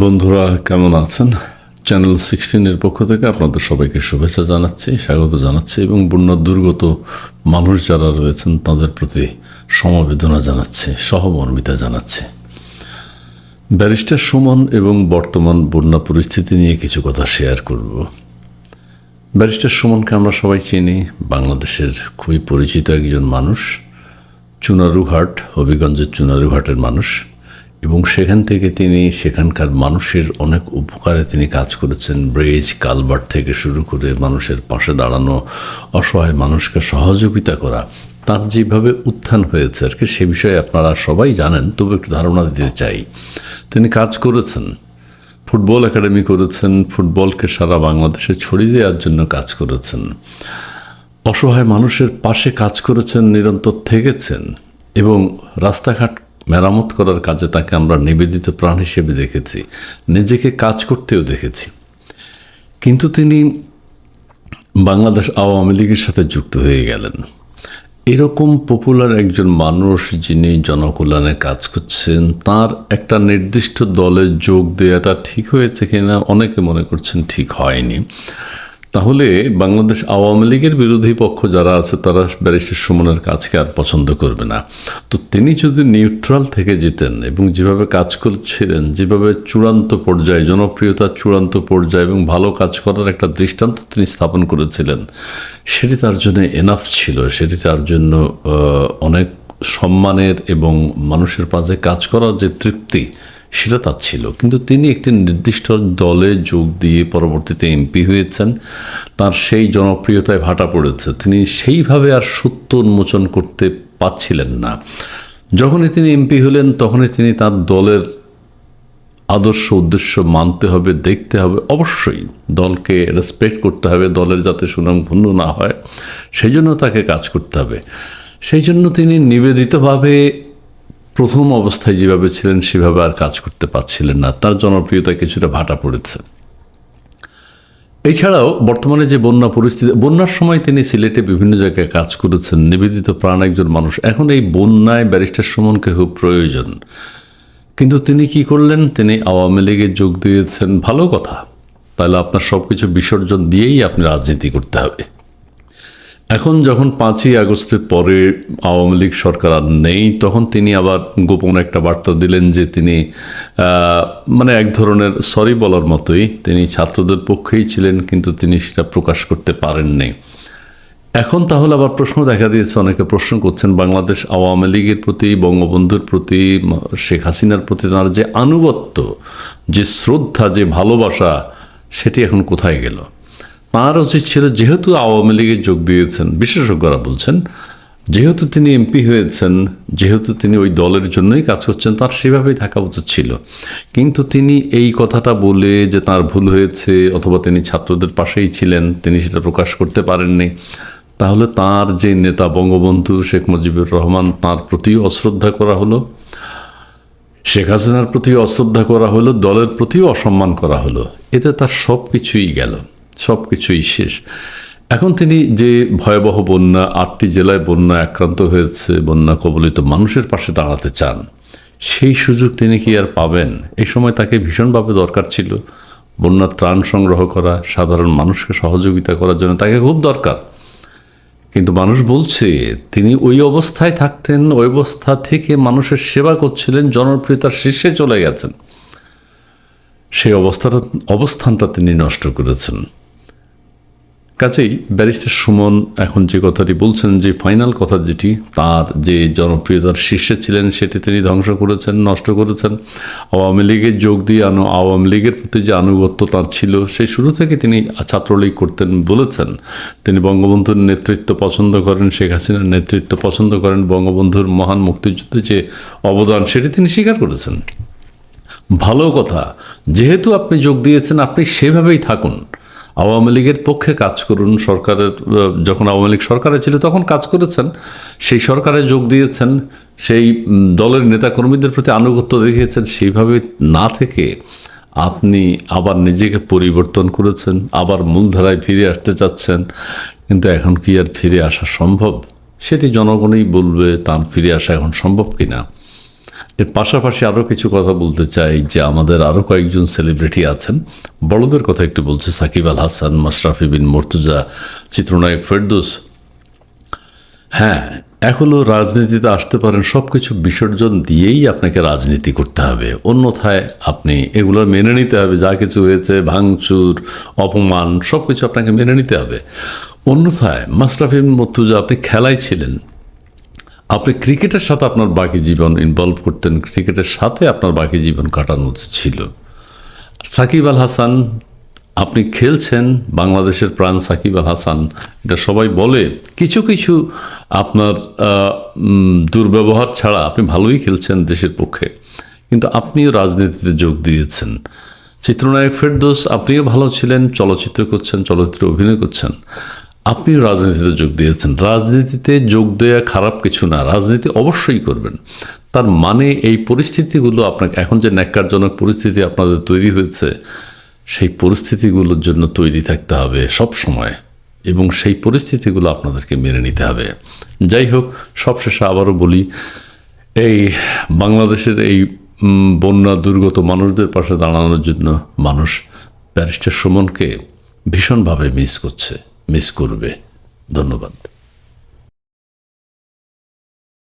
বন্ধুরা, কেমন আছেন? চ্যানেল সিক্সটিনের পক্ষ থেকে আপনাদের সবাইকে শুভেচ্ছা জানাচ্ছি, স্বাগত জানাচ্ছি এবং বন্যা দুর্গত মানুষ যারা রয়েছেন, তাদের প্রতি সমবেদনা জানাচ্ছে, সহমর্মিতা জানাচ্ছে। ব্যারিস্টার সুমন এবং বর্তমান বন্যা পরিস্থিতি নিয়ে কিছু কথা শেয়ার করব। ব্যারিস্টার সুমনকে আমরা সবাই চিনি, বাংলাদেশের খুবই পরিচিত একজন মানুষ, চুনারুঘাট, হবিগঞ্জের চুনারুঘাটের মানুষ। এবং সেখান থেকে তিনি সেখানকার মানুষের অনেক উপকারে তিনি কাজ করেছেন। ব্রিজ কালভার্ট থেকে শুরু করে মানুষের পাশে দাঁড়ানো, অসহায় মানুষকে সহযোগিতা করা, তার যেভাবে উত্থান হয়েছে আর কি সে বিষয়ে আপনারা সবাই জানেন, তবু একটু ধারণা দিতে চাই। তিনি কাজ করেছেন, ফুটবল একাডেমি করেছেন, ফুটবলকে সারা বাংলাদেশে ছড়িয়ে দেওয়ার জন্য কাজ করেছেন। অসহায় মানুষের পাশে কাজ করেছেন, নিরন্তর থেকেছেন এবং রাস্তাঘাট মেরামত করার কাজে তাকে আমরা নিবেদিত প্রাণ হিসেবে দেখেছি, নিজেকে কাজ করতেও দেখেছি। কিন্তু তিনি বাংলাদেশ আওয়ামী লীগের সাথে যুক্ত হয়ে গেলেন। এরকম পপুলার একজন মানুষ যিনি জনকল্যাণে কাজ করছেন, তার একটা নির্দিষ্ট দলে যোগ দেওয়াটা ঠিক হয়েছে কিনা অনেকে মনে করছেন ঠিক হয়নি। তাহলে বাংলাদেশ আওয়ামী লীগের বিরোধী পক্ষ যারা আছে, তারা ব্যারিস্টার সুমনের কাজকে আর পছন্দ করবে না। তো তিনি যদি নিউট্রাল থেকে যেতেন এবং যেভাবে কাজ করছিলেন, যেভাবে চূড়ান্ত পর্যায়ে জনপ্রিয়তার চূড়ান্ত পর্যায়ে এবং ভালো কাজ করার একটা দৃষ্টান্ত তিনি স্থাপন করেছিলেন, সেটি তার জন্য এনাফ ছিল। সেটি তার জন্য অনেক সম্মানের এবং মানুষের পাশে কাজ করার যে তৃপ্তি সেটা তার ছিল। কিন্তু তিনি একটি নির্দিষ্ট দলে যোগ দিয়ে পরবর্তীতে এমপি হয়েছেন। তার সেই জনপ্রিয়তায় ভাটা পড়েছে। তিনি সেইভাবে আর সত্য উন্মোচন করতে পারছিলেন না। যখনই তিনি এমপি হলেন, তখনই তিনি তার দলের আদর্শ উদ্দেশ্য মানতে হবে, দেখতে হবে। অবশ্যই দলকে রেসপেক্ট করতে হবে, দলের যাতে সুনাম ভূন্য না হয়, সেই জন্য তাকে কাজ করতে হবে। সেই জন্য তিনি নিবেদিতভাবে প্রথম অবস্থায় যেভাবে ছিলেন, সেভাবে আর কাজ করতে পারছিলেন না। তার জনপ্রিয়তা কিছুটা ভাটা পড়েছে। এছাড়াও বর্তমানে যে বন্যা পরিস্থিতি, বন্যার সময় তিনি সিলেটে বিভিন্ন জায়গায় কাজ করেছেন। নিবেদিত প্রাণ একজন মানুষ। এখন এই বন্যায় ব্যারিস্টার সুমনকে খুব প্রয়োজন। কিন্তু তিনি কি করলেন? তিনি আওয়ামী লীগে যোগ দিয়েছেন। ভালো কথা। তাহলে আপনার সব কিছু বিসর্জন দিয়েই আপনি রাজনীতি করতে হবে। এখন যখন পাঁচই আগস্টের পরে আওয়ামী লীগ সরকার আর নেই, তখন তিনি আবার গোপন একটা বার্তা দিলেন যে তিনি মানে এক ধরনের সরি বলার মতোই তিনি ছাত্রদের পক্ষেই ছিলেন, কিন্তু তিনি সেটা প্রকাশ করতে পারেননি। এখন তাহলে আবার প্রশ্ন দেখা দিয়েছে, অনেকে প্রশ্ন করছেন বাংলাদেশ আওয়ামী লীগের প্রতি, বঙ্গবন্ধুর প্রতি, শেখ হাসিনার প্রতি তাঁর যে আনুগত্য, যে শ্রদ্ধা, যে ভালোবাসা, সেটি এখন কোথায় গেল? তাঁর উচিত ছিল যেহেতু আওয়ামী লীগে যোগ দিয়েছেন, বিশেষজ্ঞরা বলছেন, যেহেতু তিনি এমপি হয়েছেন, যেহেতু তিনি ওই দলের জন্যই কাজ করছেন, তার সেভাবেই থাকা উচিত ছিল। কিন্তু তিনি এই কথাটা বলে যে তার ভুল হয়েছে অথবা তিনি ছাত্রদের পাশেই ছিলেন, তিনি সেটা প্রকাশ করতে পারেননি, তাহলে তার যে নেতা বঙ্গবন্ধু শেখ মুজিবুর রহমান, তার প্রতিও অশ্রদ্ধা করা হলো, শেখ হাসিনার প্রতি অশ্রদ্ধা করা হলো, দলের প্রতিও অসম্মান করা হলো, এতে তার সব কিছুই গেল। সব কিছুই শেষ। এখন তিনি যে ভয়াবহ বন্যা, আটটি জেলায় বন্যা আক্রান্ত হয়েছে, বন্যা কবলিত মানুষের পাশে দাঁড়াতে চান, সেই সুযোগ তিনি কি আর পাবেন? এই সময় তাকে ভীষণভাবে দরকার ছিল। বন্যার ত্রাণ সংগ্রহ করা, সাধারণ মানুষকে সহযোগিতা করার জন্য তাকে খুব দরকার। কিন্তু মানুষ বলছে, তিনি ওই অবস্থায় থাকতেন, ওই অবস্থা থেকে মানুষের সেবা করছিলেন, জনপ্রিয়তার শীর্ষে চলে গেছেন। সেই অবস্থাটা, অবস্থানটা তিনি নষ্ট করেছেন। কাজেই ব্যারিস্টার সুমন এখন যে কথাটি বলছেন, যে ফাইনাল কথা যেটি, তার যে জনপ্রিয়তার শীর্ষে ছিলেন, সেটি তিনি ধ্বংস করেছেন, নষ্ট করেছেন। আওয়ামী লীগে যোগ দিয়ে আনো আওয়ামী লীগের প্রতি যে আনুগত্য তার ছিল, সেই শুরু থেকে তিনি ছাত্রলীগ করতেন বলেছেন। তিনি বঙ্গবন্ধুর নেতৃত্ব পছন্দ করেন, শেখ হাসিনার নেতৃত্ব পছন্দ করেন, বঙ্গবন্ধুর মহান মুক্তিযুদ্ধে যে অবদান, সেটি তিনি স্বীকার করেছেন। ভালো কথা, যেহেতু আপনি যোগ দিয়েছেন, আপনি সেভাবেই থাকুন। আওয়ামী লীগের পক্ষে কাজ করুন, সরকারের যখন আওয়ামী লীগ সরকারে ছিল তখন কাজ করেছেন। সেই সরকারে যোগ দিয়েছেন, সেই দলের নেতাকর্মীদের প্রতি আনুগত্য দেখিয়েছেন। সেইভাবে না থেকে আপনি আবার নিজেকে পরিবর্তন করেছেন, আবার মূলধারায় ফিরে আসতে চাচ্ছেন। কিন্তু এখন কি আর ফিরে আসা সম্ভব? সেটি জনগণই বলবে, তার ফিরে আসা এখন সম্ভব কিনা? এর পাশাপাশি আরও কিছু কথা বলতে চাই যে আমাদের আরও কয়েকজন সেলিব্রিটি আছেন। বড়দের কথা একটু বলছে, সাকিব আল হাসান, মাশরাফি বিন মর্তুজা, চিত্রনায়ক ফেরদৌস। হ্যাঁ এখনও রাজনীতিতে আসতে পারেন সব কিছু বিসর্জন দিয়েই আপনাকে রাজনীতি করতে হবে। অন্যথায় আপনি এগুলো মেনে নিতে হবে, যা কিছু হয়েছে, ভাঙচুর, অপমান সব কিছু আপনাকে মেনে নিতে হবে। অন্যথায় মাশরাফিন মর্তুজা, আপনি খেলায় ছিলেন আপনি ক্রিকেটের সাথে আপনার বাকি জীবন ইনভলভ করতেন, ক্রিকেটের সাথে আপনার বাকি জীবন কাটানো ছিল। সাকিব আল হাসান, আপনি খেলছেন বাংলাদেশের প্রাণ সাকিব আল হাসান, এটা সবাই বলে। কিছু কিছু আপনার দুর্ব্যবহার ছাড়া আপনি ভালোই খেলছেন দেশের পক্ষে, কিন্তু আপনিও রাজনীতিতে যোগ দিয়েছেন। চিত্রনায়ক ফেরদোস, আপনিও ভালো ছিলেন, চলচ্চিত্র করছেন, চলচ্চিত্রে অভিনয় করছেন। আপনিও রাজনীতিতে যোগ দিয়েছেন। রাজনীতিতে যোগ দেওয়া খারাপ কিছু না, রাজনীতি অবশ্যই করবেন। তার মানে এই পরিস্থিতিগুলো আপনাকে এখন যে ন্যাক্কারজনক পরিস্থিতি আপনাদের তৈরি হয়েছে, সেই পরিস্থিতিগুলোর জন্য তৈরি থাকতে হবে সব সময় এবং সেই পরিস্থিতিগুলো আপনাদেরকে মেনে নিতে হবে। যাই হোক, সবশেষে আবারও বলি, এই বাংলাদেশের এই বন্যা দুর্গত মানুষদের পাশে দাঁড়ানোর জন্য মানুষ ব্যারিস্টার সুমনকে ভীষণভাবে মিস করছে। মিস করবে। ধন্যবাদ।